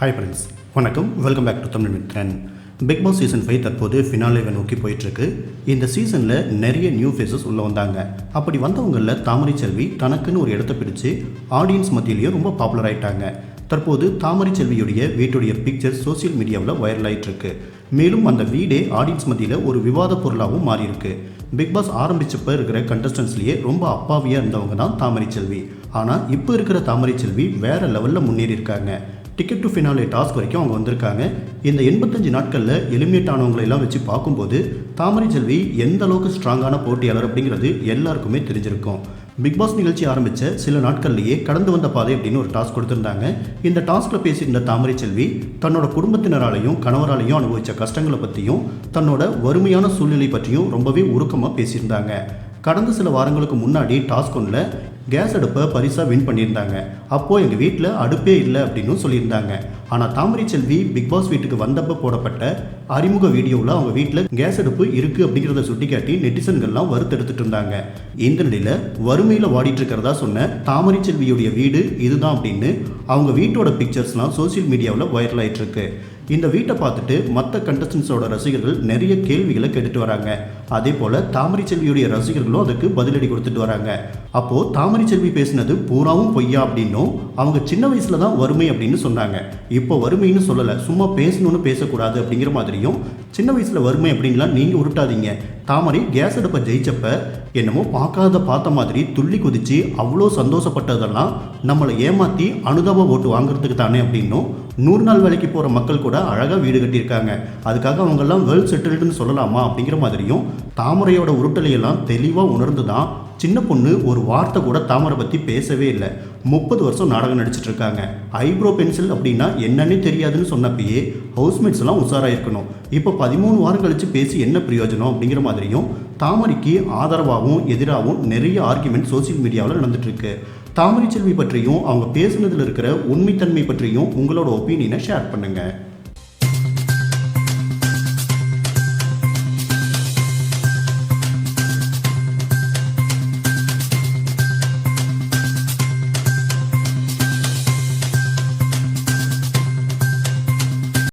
Hi friends வணக்கம். Welcome back to Tamil Mithran Bigg Boss season five தற்போது ஃபினாலேவை நோக்கி போயிட்டுருக்கு. இந்த சீசனில் நிறைய நியூ ஃபேஸஸ் உள்ளே வந்தாங்க. அப்படி வந்தவங்களில் தாமரை செல்வி தனக்குன்னு ஒரு இடத்த பிடிச்சு ஆடியன்ஸ் மத்தியிலேயே ரொம்ப பாப்புலர் ஆகிட்டாங்க தற்போது தாமரை செல்வியுடைய வீட்டுடைய பிக்சர் சோஷியல் மீடியாவில் வைரல் ஆகிட்டுருக்கு மேலும் அந்த வீடே ஆடியன்ஸ் மத்தியில் ஒரு விவாத பொருளாகவும் மாறியிருக்கு. பிக்பாஸ் பிக் பாஸ் இருக்கிற கண்டஸ்டன்ஸ்லேயே ரொம்ப அப்பாவியாக இருந்தவங்க தான் தாமரை செல்வி. ஆனால் இப்போ இருக்கிற தாமரை செல்வி வேறு லெவலில் முன்னேறி இருக்காங்க. டிக்கெட் டு ஃபினாலே டாஸ்க் வரைக்கும் அவங்க வந்திருக்காங்க. இந்த எண்பத்தஞ்சு நாட்களில் எலிமினேட் ஆனவங்களெல்லாம் வச்சு பார்க்கும்போது தாமரை செல்வி எந்த அளவுக்கு ஸ்ட்ராங்கான போட்டியாளர் அப்படிங்கிறது எல்லாருக்குமே தெரிஞ்சிருக்கும். பிக் பாஸ் நிகழ்ச்சி ஆரம்பித்த சில நாட்கள்லேயே கடந்து வந்த பாதை அப்படின்னு ஒரு டாஸ்க் கொடுத்துருந்தாங்க. இந்த டாஸ்கில் பேசியிருந்த தாமரை செல்வி தன்னோட குடும்பத்தினராலையும் கணவராலையும் அனுபவித்த கஷ்டங்களை பற்றியும் தன்னோட வறுமையான சூழ்நிலை பற்றியும் ரொம்பவே உருக்கமாக பேசியிருந்தாங்க. கடந்த சில வாரங்களுக்கு முன்னாடி டாஸ்க் ஒன்றில் கேஸ் அடுப்பை பரிசாக வின் பண்ணியிருந்தாங்க. அப்போது எங்கள் வீட்டில் அடுப்பே இல்லை அப்படின்னு சொல்லியிருந்தாங்க. ஆனால் தாமரை செல்வி பிக் பாஸ் வீட்டுக்கு வந்தப்போ போடப்பட்ட அறிமுக வீடியோவில் அவங்க வீட்டில் கேஸ் அடுப்பு இருக்குது அப்படிங்கிறத சுட்டிக்காட்டி நெட்டிசன்கள்லாம் வறுத்தெடுத்துட்டு இருந்தாங்க. இந்த நிலையில் வறுமையில் வாடிட்டு இருக்கிறதா சொன்ன தாமரை செல்வியுடைய வீடு இதுதான் அப்படின்னு அவங்க வீட்டோட பிக்சர்ஸ்லாம் சோஷியல் மீடியாவில் வைரல் ஆயிட்டு இருக்கு இந்த வீட்டை பார்த்துட்டு மற்ற கண்டஸ்டன்ஸோட ரசிகர்கள் நிறைய கேள்விகளை கேட்டுட்டு வராங்க. அதே போல் தாமரை செல்வியுடைய ரசிகர்களும் அதுக்கு பதிலடி கொடுத்துட்டு வராங்க. அப்போது தாமரை செல்வி பேசினது பூராவும் பொய்யா அப்படின்னும் அவங்க சின்ன வயசில் தான் வறுமை அப்படின்னு சொன்னாங்க. இப்போ வறுமைன்னு சொல்லலை சும்மா பேசணும்னு பேசக்கூடாது அப்படிங்கிற மாதிரியும் சின்ன வயசில் வறுமை அப்படின்லாம் நீங்கள் உருட்டாதீங்க. தாமரை கேஸ் அடுப்பை ஜெயிச்சப்ப என்னமோ பார்க்காத பார்த்த மாதிரி துள்ளி குதிச்சு அவ்வளோ சந்தோஷப்பட்டதெல்லாம் நம்மளை ஏமாற்றி அனுதாப ஓட்டு வாங்குறதுக்கு தானே அப்படின்னும் நூறு நாள் வேலைக்கு போகிற மக்கள் கூட அழகாக வீடு கட்டியிருக்காங்க. அதுக்காக அவங்கெல்லாம் வெல் செட்டில்டுன்னு சொல்லலாமா அப்படிங்கிற மாதிரியும் தாமரையோட உருட்டலையெல்லாம் தெளிவாக உணர்ந்து தான் சின்ன பொண்ணு ஒரு வார்த்தை கூட தாமரை பற்றி பேசவே இல்லை. முப்பது வருஷம் நாடகம் நடிச்சிட்டு இருக்காங்க. ஐப்ரோ பென்சில் அப்படின்னா என்னன்னே தெரியாதுன்னு சொன்னப்பயே ஹவுஸ்மேட்ஸ் எல்லாம் உஷாராக இருக்கணும் இப்போ பதிமூணு வாரம் கழித்து பேசி என்ன பிரயோஜனம் அப்படிங்கிற மாதிரியும் தாமரைக்கு ஆதரவாகவும் எதிராகவும் நிறைய ஆர்குமெண்ட் சோஷியல் மீடியாவில் நடந்துட்டு இருக்கு. தாமரை செல்வி பற்றியும் அவங்க பேசுனதில் இருக்கிற உண்மைத்தன்மை பற்றியும் உங்களோட ஒப்பீனியனை ஷேர் பண்ணுங்கள்